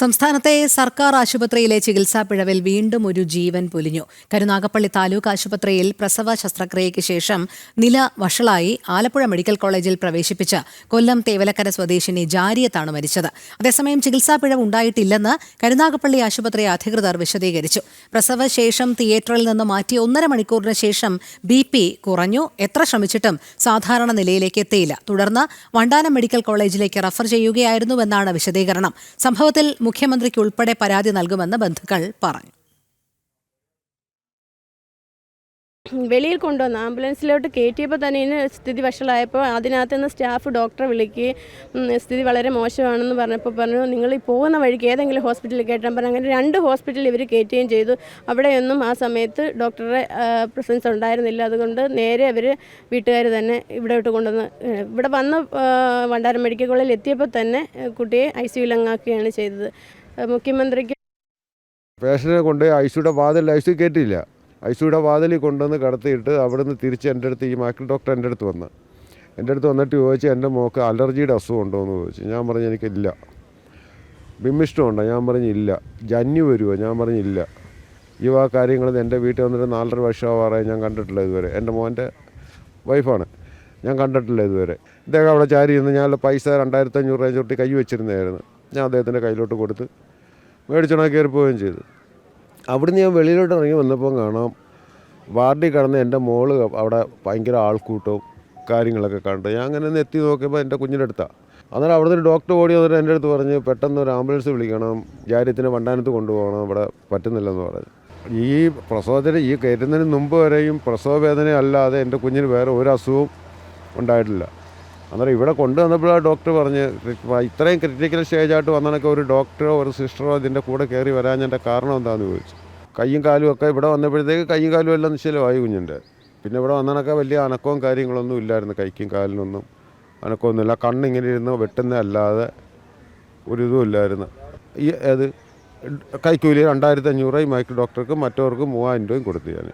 സംസ്ഥാനത്തെ സർക്കാർ ആശുപത്രിയിലെ ചികിത്സാ പിഴവിൽ വീണ്ടും ഒരു ജീവൻ പൊലിഞ്ഞു. കരുനാഗപ്പള്ളി താലൂക്ക് ആശുപത്രിയിൽ പ്രസവ ശസ്ത്രക്രിയയ്ക്ക് ശേഷം നില വഷളായി ആലപ്പുഴ മെഡിക്കൽ കോളേജിൽ പ്രവേശിപ്പിച്ച കൊല്ലം തേവലക്കര സ്വദേശിനി ജാരിയത്താണ് മരിച്ചത്. അതേസമയം ചികിത്സാ പിഴവ് ഉണ്ടായിട്ടില്ലെന്ന് കരുനാഗപ്പള്ളി ആശുപത്രി അധികൃതർ വിശദീകരിച്ചു. പ്രസവശേഷം തിയേറ്ററിൽ നിന്ന് മാറ്റി ഒന്നര മണിക്കൂറിന് ശേഷം ബി കുറഞ്ഞു. എത്ര ശ്രമിച്ചിട്ടും സാധാരണ നിലയിലേക്ക് എത്തിയില്ല. തുടർന്ന് വണ്ടാനം മെഡിക്കൽ കോളേജിലേക്ക് റഫർ ചെയ്യുകയായിരുന്നുവെന്നാണ് വിശദീകരണം. സംഭവത്തിൽ മുഖ്യമന്ത്രിക്ക് ഉൾപ്പെടെ പരാതി നൽകുമെന്ന് ബന്ധുക്കൾ പറഞ്ഞു വെളിയിൽ കൊണ്ടുവന്ന് ആംബുലൻസിലോട്ട് കയറ്റിയപ്പോൾ തന്നെ ഇതിന് സ്ഥിതി വഷളായപ്പോൾ അതിനകത്ത് നിന്ന് സ്റ്റാഫ് ഡോക്ടറെ വിളിക്കുകയും സ്ഥിതി വളരെ മോശമാണെന്ന് പറഞ്ഞപ്പോൾ പറഞ്ഞു നിങ്ങൾ ഈ പോകുന്ന വഴിക്ക് ഏതെങ്കിലും ഹോസ്പിറ്റലിൽ കയറ്റാൻ പറഞ്ഞു അങ്ങനെ രണ്ട് ഹോസ്പിറ്റലിൽ ഇവർ കയറ്റുകയും ചെയ്തു. അവിടെയൊന്നും ആ സമയത്ത് ഡോക്ടറുടെ പ്രസൻസ് ഉണ്ടായിരുന്നില്ല. അതുകൊണ്ട് നേരെ അവർ വീട്ടുകാർ തന്നെ ഇവിടോട്ട് കൊണ്ടുവന്ന് ഏഹ്, ഇവിടെ വന്ന് വണ്ടാരം മെഡിക്കൽ കോളേജിൽ എത്തിയപ്പോൾ തന്നെ കുട്ടിയെ ഐ സിയുലങ്ങാക്കുകയാണ് ചെയ്തത്. മുഖ്യമന്ത്രിക്ക് പേഷ്യനെ കൊണ്ട് ഐസിയുടെ വാതിൽ ഐസി കയറ്റിയില്ല. ഐസിയുടെ വാതിലിൽ കൊണ്ടുവന്ന് കടത്തിയിട്ട് അവിടുന്ന് തിരിച്ച് എന്റെ അടുത്ത് ഈ മാക്കിൾ ഡോക്ടർ എന്റെ അടുത്ത് വന്ന്. എന്റെ അടുത്ത് വന്നിട്ട് ചോദിച്ചു എന്റെ മോക്ക് അലർജിയുടെ അസുഖം ഉണ്ടോ എന്ന് ചോദിച്ചു. ഞാൻ പറഞ്ഞു എനിക്കില്ല. ബിമ്മിഷ്ടമുണ്ടോ ഞാൻ പറഞ്ഞില്ല ജന്യു വരുമോ ഞാൻ പറഞ്ഞില്ല ഈ ആ കാര്യങ്ങൾ എന്റെ വീട്ടിൽ വന്നിട്ട് നാലര വർഷമാവാറായി. ഞാൻ കണ്ടിട്ടില്ല ഇതുവരെ. എന്റെ മോന്റെ വൈഫാണ്. ഞാൻ കണ്ടിട്ടില്ല ഇതുവരെ. ഇദ്ദേഹം അവിടെ ചാരി ഇരുന്ന് ഞാൻ പൈസ രണ്ടായിരത്തഞ്ഞൂറ് രൂപ ചുരുട്ടി കൈ വെച്ചിരുന്നതായിരുന്നു. ഞാൻ അദ്ദേഹത്തിന്റെ കയ്യിലോട്ട് കൊടുത്ത് മേടിച്ചുണ്ടാക്കി കയറി പോവുകയും ചെയ്തു. അവിടുന്ന് ഞാൻ വെളിയിലോട്ട് ഇറങ്ങി വന്നപ്പോൾ കാണാം വാർഡിൽ കിടന്ന് എന്റെ മോൾ അവിടെ ഭയങ്കര ആൾക്കൂട്ടവും കാര്യങ്ങളൊക്കെ കണ്ടു. ഞാൻ അങ്ങനെ ഒന്ന് എത്തി നോക്കിയപ്പോൾ എന്റെ കുഞ്ഞിന്റെ അടുത്താണ് അന്നേരം അവിടെ ഒരു ഡോക്ടർ ഓടി വന്നിട്ട് എന്റെ അടുത്ത് പറഞ്ഞ് പെട്ടെന്ന് ഒരു ആംബുലൻസ് വിളിക്കണം ജാര്യത്തിനെ വണ്ടാനത്ത് കൊണ്ടുപോകണം ഇവിടെ പറ്റുന്നില്ലെന്ന് പറഞ്ഞു. ഈ പ്രസവത്തിന് ഈ കയറ്റുന്നതിന് മുമ്പ് വരെയും പ്രസവ വേദന അല്ലാതെ എന്റെ കുഞ്ഞിന് വേറെ ഒരു അസുഖവും ഉണ്ടായിട്ടില്ല. അന്നേരം ഇവിടെ കൊണ്ടുവന്നപ്പോഴാണ് ഡോക്ടർ പറഞ്ഞ് ഇത്രയും ക്രിട്ടിക്കൽ സ്റ്റേജായിട്ട് വന്നതൊക്കെ ഒരു ഡോക്ടറോ ഒരു സിസ്റ്ററോ ഇതിന്റെ കൂടെ കയറി വരാഞ്ഞതിന്റെ കാരണം എന്താണെന്ന് ചോദിച്ചു. കയ്യും കാലും ഒക്കെ ഇവിടെ വന്നപ്പോഴത്തേക്ക് കയ്യും കാലും എല്ലാം നിശ്ചലമായി കുഞ്ഞിന്റെ പിന്നെ ഇവിടെ വന്നതൊക്കെ വലിയ അനക്കവും കാര്യങ്ങളൊന്നും ഇല്ലായിരുന്നു കൈക്കും കാലിനൊന്നും. അനക്കമൊന്നുമില്ല. കണ്ണിങ്ങനെ ഇരുന്ന് വെട്ടുന്ന അല്ലാതെ ഒരു ഇതും ഇല്ലായിരുന്നു. ഈ അത് കൈക്കൂലി രണ്ടായിരത്തി അഞ്ഞൂറ് മൈക്കിൾ മൈക്ക് ഡോക്ടർക്ക് മറ്റവർക്ക് മൂവായിരം രൂപയും കൊടുത്തു ഞാൻ